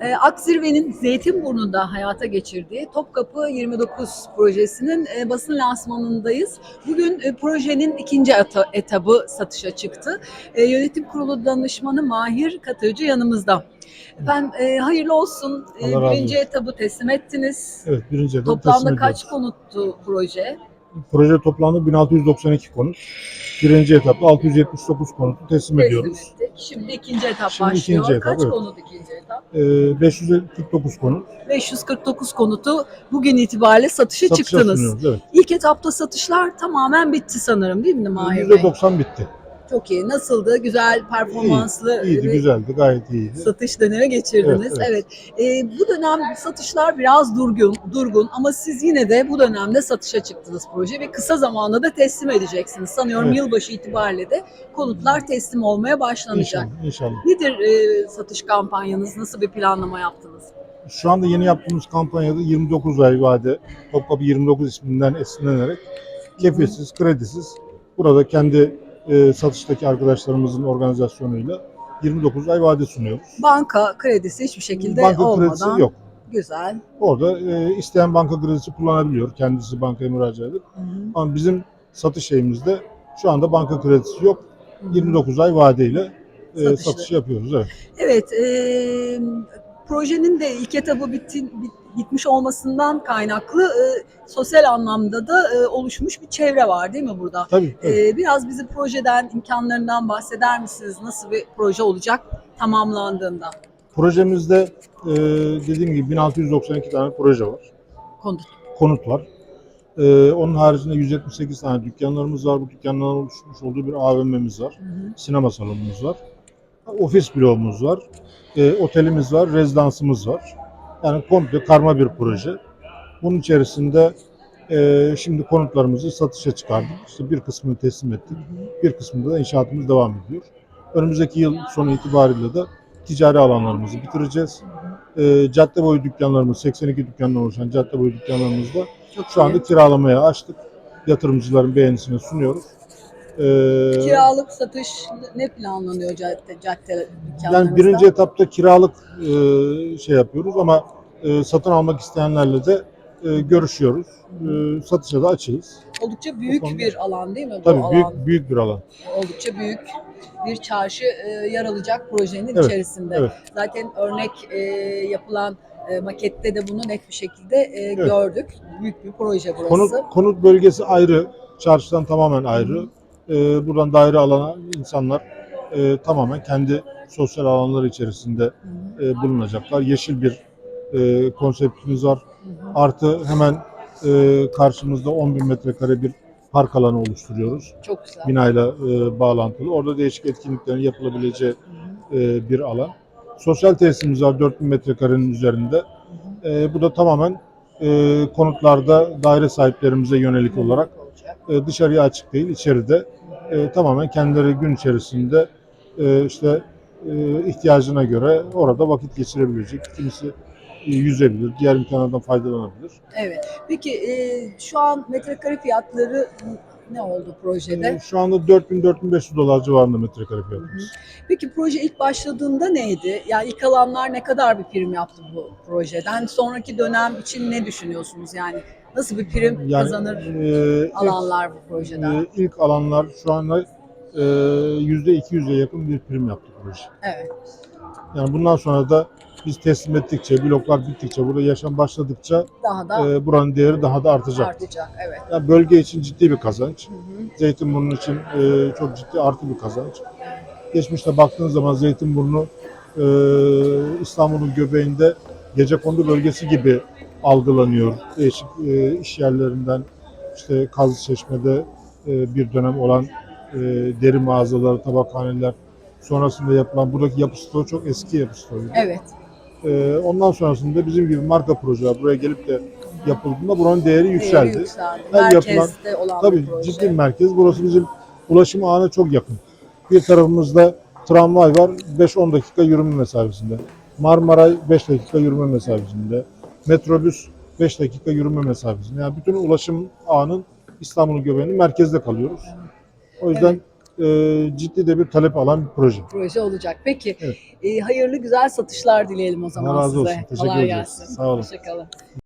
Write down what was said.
E, Akzirve'nin Zeytinburnu'nda hayata geçirdiği Topkapı 29 projesinin e, basın lansmanındayız. Bugün e, projenin ikinci ata- etabı satışa çıktı. E, yönetim kurulu danışmanı Mahir Katıcı yanımızda. Efendim e, hayırlı olsun. E, birinci etabı teslim ettiniz. Evet birinci etap Toplamda teslim kaç konuttu proje? Proje toplamda 1692 konut. Birinci etapta 679 konutu teslim Teslim ediyoruz. ettik. Şimdi ikinci etap Şimdi başlıyor. ikinci etap, kaç evet. konut ikinci etap? Ee, 549 konut 549 konutu bugün itibariyle satışa, satışa çıktınız. sunuyoruz. Evet. İlk etapta satışlar tamamen bitti sanırım değil mi Mahir Bey? %90 bitti. Çok iyi. Nasıldı? Güzel, performanslı İyiydi, bir güzeldi, gayet iyiydi. satış dönemi geçirdiniz. Evet. Evet, Ee, bu dönem satışlar biraz durgun, durgun ama siz yine de bu dönemde satışa çıktınız proje ve kısa zamanda da teslim edeceksiniz. Sanıyorum Evet. yılbaşı itibariyle de konutlar teslim olmaya başlanacak. İnşallah, inşallah. Nedir e, satış kampanyanız? Nasıl bir planlama yaptınız? Şu anda yeni yaptığımız kampanyada 29 ay vade, Topkapı 29 isminden esinlenerek kefilsiz, kredisiz burada kendi e, satıştaki arkadaşlarımızın organizasyonuyla 29 ay vade sunuyoruz. Banka kredisi hiçbir şekilde Banka olmadan. kredisi yok. Güzel. Orada e, isteyen banka kredisi kullanabiliyor. Kendisi bankaya müracaat edip. Hı hı. Ama bizim satış şeyimizde şu anda banka kredisi yok. Hı hı. 29 ay vadeyle e, Satışlı. satış yapıyoruz. Evet. Evet, e, projenin de ilk etabı bitti, bit- bitmiş olmasından kaynaklı e, sosyal anlamda da e, oluşmuş bir çevre var değil mi burada? Tabii. tabii. E, biraz bizi projeden, imkanlarından bahseder misiniz? Nasıl bir proje olacak tamamlandığında? Projemizde e, dediğim gibi 1692 tane proje var. Konut. Konut var. E, onun haricinde 178 tane dükkanlarımız var. Bu dükkanların oluşmuş olduğu bir AVM'miz var. Hı hı. Sinema salonumuz var. Ofis bloğumuz var. E, otelimiz var. Rezidansımız var. Yani komple karma bir proje. Bunun içerisinde e, şimdi konutlarımızı satışa çıkardık. İşte bir kısmını teslim ettik. Bir kısmında da inşaatımız devam ediyor. Önümüzdeki yıl sonu itibariyle de ticari alanlarımızı bitireceğiz. E, cadde boyu dükkanlarımız, 82 dükkandan oluşan cadde boyu dükkanlarımızda şu anda kiralamaya açtık. Yatırımcıların beğenisine sunuyoruz. E, Kiralık satış ne planlanıyor cadde, cadde? Yani birinci etapta kiralık e, şey yapıyoruz ama e, satın almak isteyenlerle de e, görüşüyoruz. E, satışa da açığız. Oldukça büyük konuda- bir alan değil mi bu Tabii alan? büyük büyük bir alan. oldukça büyük bir çarşı e, yer alacak projenin Evet, içerisinde. evet. Zaten örnek e, yapılan e, makette de bunu net bir şekilde e, gördük. Büyük bir proje burası. Konut konut bölgesi ayrı, çarşıdan tamamen ayrı. E, buradan daire alan insanlar e, tamamen kendi sosyal alanları içerisinde e, bulunacaklar. Yeşil bir e, konseptimiz var. Artı hemen e, karşımızda 10 bin metrekare bir park alanı oluşturuyoruz. Çok güzel. binayla e, bağlantılı. Orada değişik etkinliklerin yapılabileceği e, bir alan. Sosyal tesisimiz var 4000 metrekarenin üzerinde. E, bu da tamamen e, konutlarda daire sahiplerimize yönelik olarak e, dışarıya açık değil, içeride e, tamamen kendileri gün içerisinde e, işte e, ihtiyacına göre orada vakit geçirebilecek. Kimisi e, yüzebilir, diğer imkanlardan faydalanabilir. Evet. Peki e, şu an metrekare fiyatları ne oldu projede? E, şu anda 4000-4500 dolar civarında metrekare fiyatımız. Peki proje ilk başladığında neydi? Yani ilk alanlar ne kadar bir prim yaptı bu projeden? Sonraki dönem için ne düşünüyorsunuz? Yani nasıl bir prim Yani, kazanır e, ilk- alanlar bu projeden? Ee, ilk alanlar şu anda e, yüzde 200'e yakın bir prim yaptı proje. Evet. Yani bundan sonra da biz teslim ettikçe, bloklar bittikçe, burada yaşam başladıkça Daha da e, buranın değeri daha da artacak. artacak. Evet. Yani bölge için ciddi bir kazanç. Hı hı. Zeytinburnu için e, çok ciddi artı bir kazanç. Geçmişte baktığınız zaman Zeytinburnu e, İstanbul'un göbeğinde gecekondu bölgesi gibi algılanıyor. Değişik e, iş yerlerinden işte Kazlıçeşme'de e, bir dönem olan e, deri mağazaları, tabakhaneler sonrasında yapılan buradaki yapı stoğu çok eski yapı stoğuydu. Evet. E, ondan sonrasında bizim gibi marka projeler buraya gelip de yapıldığında buranın değeri yükseldi. Değeri yükseldi. Her Merkezde olan Tabii proje. ciddi merkez. Burası bizim ulaşım ağına çok yakın. Bir tarafımızda tramvay var 5-10 dakika yürüme mesafesinde. Marmaray 5 dakika yürüme mesafesinde. Metrobüs 5 dakika yürüme mesafesinde. Yani bütün ulaşım ağının İstanbul'un göbeğinin merkezde kalıyoruz. O yüzden e, ciddi de bir talep alan bir proje. proje olacak. Peki Evet. e, hayırlı güzel satışlar dileyelim o zaman Allah razı size. olsun. Teşekkür Kolay gelsin. Sağ olun. Hoşçakalın.